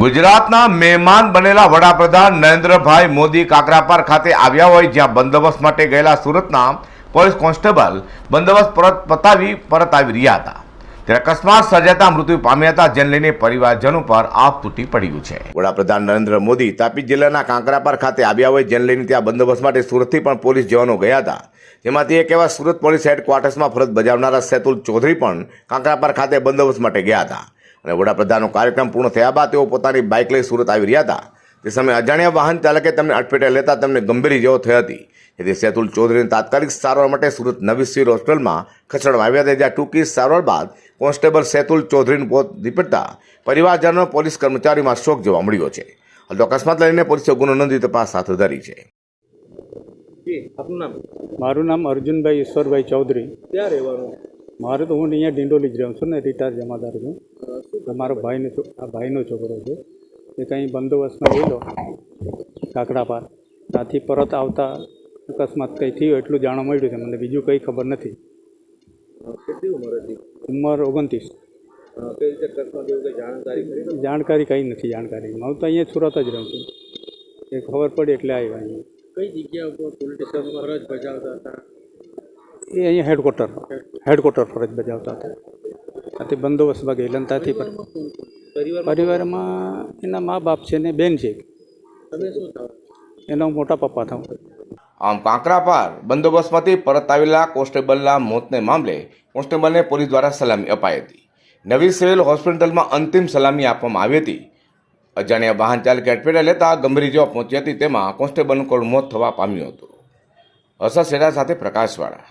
ગુજરાતના મહેમાન બનેલા વડાપ્રધાન નરેન્દ્રભાઈ મોદી કાકરાપાર ખાતે આવ્યા હોય જ્યાં બંદોબસ્ત માટે ગયેલા સુરતના પોલીસ કોન્સ્ટેબલ બંદોબસ્ત પરત પતાવી પરત આવી રહ્યા હતા. ત્યારે અકસ્માત સર્જાતા મૃત્યુ પામ્યા હતા, જેને લઈને પરિવારજનો પર આપ તૂટી પડ્યું છે. વડાપ્રધાન નરેન્દ્ર મોદી તાપી જિલ્લાના કાંકરાપાર ખાતે આવ્યા હોય, જેને લઈને ત્યાં બંદોબસ્ત માટે સુરતથી પણ પોલીસ જવાનો ગયા હતા. જેમાંથી એક એવા સુરત પોલીસ હેડક્વાર્ટર્સમાં ફરજ બજાવનારા સેતુલ ચૌધરી પણ કાંકરાપાર ખાતે બંદોબસ્ત માટે ગયા હતા. અને વડાપ્રધાનનો કાર્યક્રમ પૂર્ણ થયા બાદ તેઓ પોતાની બાઇક લઈ સુરત આવી રહ્યા હતા. તે સમયે અજાણ્યા વાહન ચાલકે તેમને અટપેટે લેતા તેમને ગંભીર જેવો થઈ હતી. જેથી સેતુલ ચૌધરીને તાત્કાલિક સારવાર માટે સુરત નવી સિવિલ હોસ્પિટલમાં ખસેડવામાં આવ્યા હતા. જ્યાં ટૂંકી સારવાર બાદ કોન્સ્ટેબલ સેતુલ ચૌધરીનું પોત નિપટતા પરિવારજનો પોલીસ કર્મચારીમાં શોક જોવા મળ્યો છે. હાલ તો અકસ્માત લઈને પોલીસે ગુનો નોંધી તપાસ હાથ ધરી છે. આપનું નામ? મારું નામ અર્જુનભાઈ ઈશ્વરભાઈ ચૌધરી. ક્યાં રહેવાનું? મારું તો હું અહીંયા ડિંડોલી જ રહું છું ને રિટાયર જમાદાર છું. મારો ભાઈનો છો આ ભાઈનો છોકરો છે. એ કંઈ બંદોબસ્તમાં ગયેલો કાકડા પાર. ત્યાંથી પરત આવતા અકસ્માત કંઈ થયું એટલું જાણવા મળ્યું છે મને બીજું કંઈ ખબર નથી. કેટલી ઉંમર હતી? ઉંમર ઓગણત્રીસ. જાણકારી કંઈ નથી જાણકારી. હું તો અહીંયા સુરત જ રહું છું. એ ખબર પડી એટલે આવ્યા અહીંયા. કઈ જગ્યા ઉપર પોલીસ ફરજ બજાવતા હતા? એ અહીંયા હેડક્વાર્ટર હેડક્વાર્ટર ફરજ બજાવતા હતા. ત્યાંથી બંદોબસ્તમાં ને ત્યાંથી પર પરિવારમાં એના મા બાપ છે ને બેન છે. એના મોટા પપ્પા થાઉં આમ કાંકરાપાર બંદોબસ્તમાંથી પરત આવેલા કોન્સ્ટેબલના મોતને મામલે કોન્સ્ટેબલને પોલીસ દ્વારા સલામી અપાઈ હતી. નવી સિવિલ હોસ્પિટલમાં અંતિમ સલામી આપવામાં આવી હતી. અજાણ્યા વાહન ચાલકે અટપેટે લેતા ગંભીર જેવા પહોંચી હતી, તેમાં કોન્સ્ટેબલનું કોણ મોત થવા પામ્યું હતું. અસર સેડા સાથે પ્રકાશવાળા.